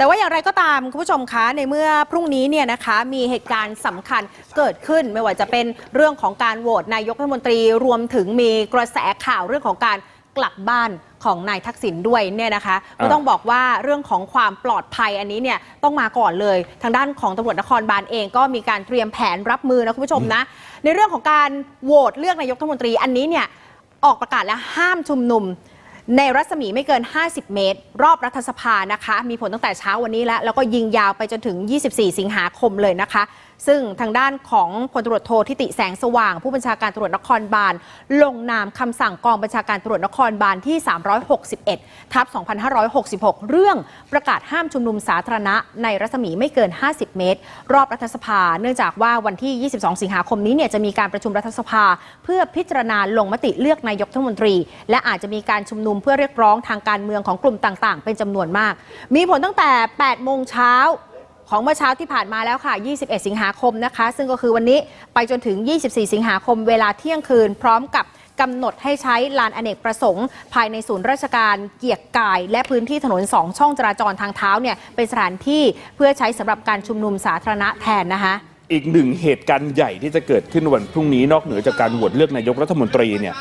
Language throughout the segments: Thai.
แต่ว่าอย่างไรก็ตามคุณผู้ชมคะในเมื่อพรุ่งนี้เนี่ยนะคะมีเหตุการณ์สำคัญเกิดขึ้นไม่ว่าจะเป็นเรื่องของการโหวตนายกรัฐมนตรีรวมถึงมีกระแสข่าวเรื่องของการกลับบ้านของนายทักษิณด้วยเนี่ยนะคะก็ต้องบอกว่าเรื่องของความปลอดภัยอันนี้เนี่ยต้องมาก่อนเลย ทางด้านของตำรวจนครบาลเองก็มีการเตรียมแผนรับมือนะคุณผู้ชมนะ ในเรื่องของการโหวตเลือกนายกรัฐมนตรีอันนี้เนี่ยออกประกาศแล้วห้ามชุมนุม ในรัศมีไม่เกิน 50 เมตร รอบรัฐสภานะคะ มีผลตั้งแต่เช้าวันนี้แล้ว แล้วก็ยิงยาวไปจนถึง 24 สิงหาคมเลยนะคะ ซึ่งทางด้านของพลตรวจโททิติแสงสว่าง ผู้บัญชาการตำรวจนครบาล ลงนามคำสั่งกองบัญชาการตำรวจนครบาลที่ 361 ทับ 2566 เรื่องประกาศห้ามชุมนุมสาธารณะ ในรัศมีไม่เกิน 50 เมตร รอบรัฐสภา เนื่องจากว่าวันที่ 22 สิงหาคมนี้เนี่ยจะมีการประชุมรัฐสภา เพื่อพิจารณาลงมติเลือกนายกรัฐมนตรี และอาจจะมีการชุมนุมเพื่อเรียกร้องทางการเมืองของกลุ่มต่างๆ เป็นจำนวนมาก มีผลตั้งแต่ 8 โมงเช้าของเมื่อเช้าที่ผ่านมาแล้วค่ะ 21 สิงหาคมนะคะ ซึ่งก็คือวันนี้ไปจนถึง 24 สิงหาคมเวลาเที่ยงคืน พร้อมกับกำหนดให้ใช้ลานอเนกประสงค์ ภายในศูนย์ราชการเกียรกาย และพื้นที่ถนน 2 ช่องจราจรทางเท้าเนี่ยเป็นสถานที่เพื่อใช้สำหรับการชุมนุมสาธารณะแทนนะคะอีกหนึ่งเหตุการณ์ใหญ่ที่จะเกิดขึ้นวันพรุ่งนี้นอกเหนือจากการโหวตเลือกนายกรัฐมนตรีเนี่ย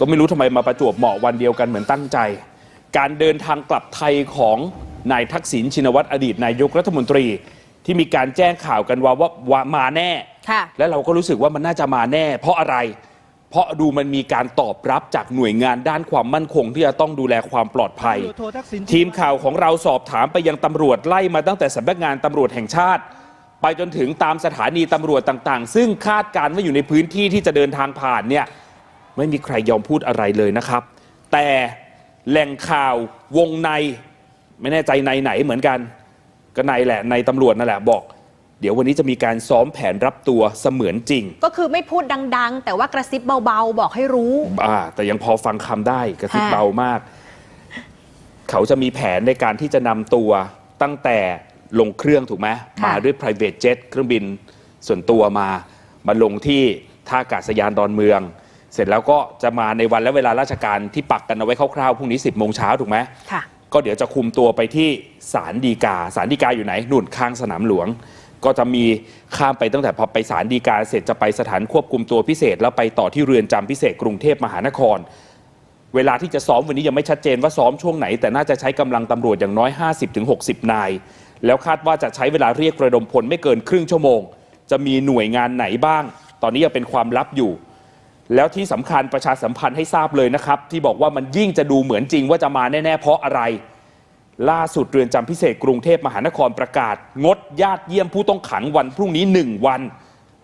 ก็ไม่รู้ทำไมมาประจวบเหมาะวันเดียวกันเหมือนตั้งใจ การเดินทางกลับไทยของนายทักษิณชินวัตรอดีตนายกรัฐมนตรี ที่มีการแจ้งข่าวกันว่าว่าว่ามาแน่ ค่ะ และเราก็รู้สึกว่ามันน่าจะมาแน่ เพราะอะไร เพราะดูมันมีการตอบรับจากหน่วยงานด้านความมั่นคงที่จะต้องดูแลความปลอดภัย ทีมข่าวของเราสอบถามไปยังตำรวจไล่มาตั้งแต่สำนักงานตำรวจแห่งชาติ ไปจนถึงตามสถานีตำรวจต่างๆ ซึ่งคาดการณ์ว่าอยู่ในพื้นที่ที่จะเดินทางผ่านเนี่ย ไม่มีใครยอมพูดอะไรเลยนะครับ แต่แหล่งข่าววงใน ไม่แน่ใจในไหนเหมือนกัน ก็ในแหละในตำรวจนั่นแหละบอก เดี๋ยววันนี้จะมีการซ้อมแผนรับตัวเสมือนจริง ก็คือไม่พูดดัง ๆ แต่ว่ากระซิบเบาๆ บอกให้รู้อ่าแต่ยังพอฟังคำได้กระซิบค่ะเบามาก เขาจะมีแผนในการที่จะนำตัวตั้งแต่ลงเครื่องถูกไหมมาด้วย private jet เครื่องบินส่วนตัวมามาลงที่ท่าอากาศยานดอนเมือง เสร็จแล้วก็จะมาในวันและเวลาราชการที่ปักกันเอาไว้คร่าวๆพรุ่งนี้ 10โมงเช้าถูกไหมค่ะ ก็เดี๋ยวจะคุมตัวไปที่ศาลฎีกาศาลฎีกาอยู่ไหนนุ่นข้างสนามหลวง ก็จะมีข้ามไปตั้งแต่พอไปศาลฎีกาเสร็จจะไปสถานควบคุมตัวพิเศษ แล้วไปต่อที่เรือนจำพิเศษกรุงเทพมหานคร เวลาที่จะซ้อมวันนี้ยังไม่ชัดเจนว่าซ้อมช่วงไหน แต่น่าจะใช้กำลังตำรวจอย่างน้อย 50-60 นาย แล้วคาดว่าจะใช้เวลาเรียกระดมพลไม่เกินครึ่งชั่วโมง จะมีหน่วยงานไหนบ้าง ตอนนี้ยังเป็นความลับอยู่ แล้วที่สำคัญประชาสัมพันธ์ให้ทราบเลยนะครับ ที่บอกว่ามันยิ่งจะดูเหมือนจริงว่าจะมาแน่ ๆ เพราะอะไร ล่าสุดเรือนจำพิเศษกรุงเทพมหานครประกาศ งดญาติเยี่ยมผู้ต้องขังวันพรุ่งนี้ 1 วัน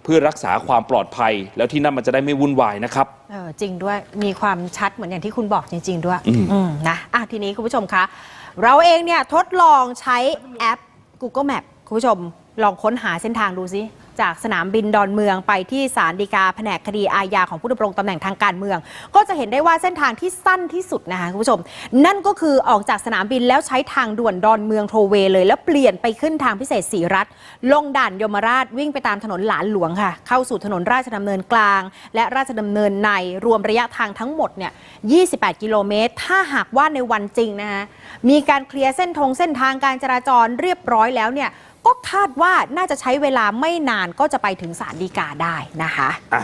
เพื่อรักษาความปลอดภัย แล้วที่นั่นมันจะได้ไม่วุ่นวายนะครับเออจริงด้วยมีความชัดเหมือนอย่างที่คุณบอกจริง ๆ ด้วยอืมอืมนะอะทีนี้คุณผู้ชมคะเราเองเนี่ยทดลองใช้แอป Google Map คุณผู้ชมลองค้นหาเส้นทางดูซิ จากสนามบินดอนเมืองไปที่ศาลฎีกาแผนกคดีอาญาของผู้ดำรงตำแหน่งทางการเมือง ก็จะเห็นได้ว่าเส้นทางที่สั้นที่สุดนะคะคุณผู้ชม นั่นก็คือออกจากสนามบินแล้วใช้ทางด่วนดอนเมืองโทเวเลย แล้วเปลี่ยนไปขึ้นทางพิเศษสีรัฐ ลงด่านยมราชวิ่งไปตามถนนหลานหลวงค่ะ เข้าสู่ถนนราชดำเนินกลาง และราชดำเนินในรวมระยะทางทั้งหมดเนี่ย 28 กิโลเมตร ถ้าหากว่าในวันจริงนะคะมีการเคลียร์เส้นทงเส้นทางการจราจรเรียบร้อยแล้วเนี่ย ก็คาดว่าน่าจะใช้เวลาไม่นานก็จะไปถึงศาลฎีกาได้นะคะ อะ